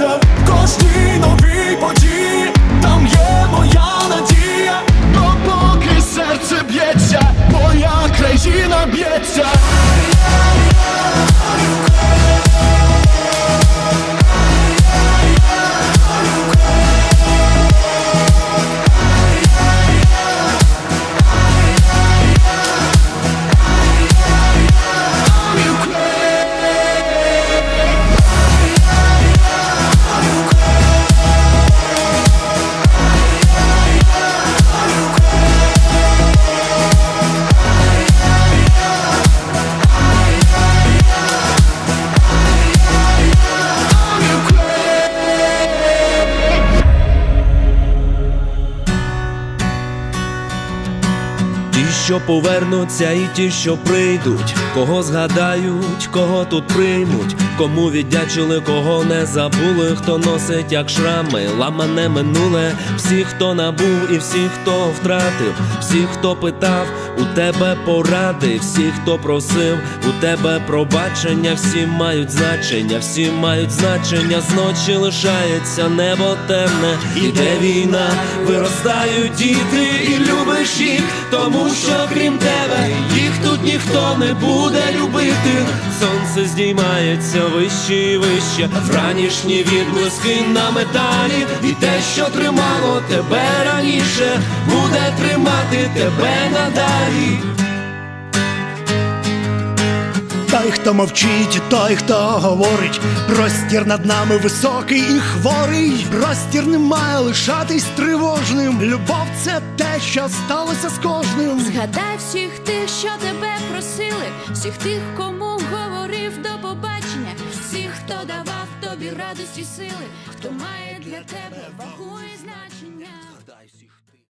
up. Що повернуться, і ті, що прийдуть, кого згадають, кого тут приймуть, кому віддячили, кого не забули, хто носить як шрами, ламане минуле, всі, хто набув, і всі, хто втратив, всі, хто питав, у тебе поради, всі, хто просив, у тебе пробачення, всі мають значення, всі мають значення, зночі лишається небо темне, іде війна, виростають діти, і любиш їх, тому що крім тебе тут ніхто не буде любити. Сонце здіймається вище і вище, вранішні відблиски на металі, і те, що тримало тебе раніше, буде тримати тебе надалі. Той, хто мовчить, той, хто говорить, простір над нами високий і хворий. Простір не має лишатись тривожним. Любов це те, що сталося з кожним. Згадай всіх тих, що тебе просили, всіх тих, кому говорив до побачення, всіх, хто давав тобі радості сили, хто має для тебе вагу і значення.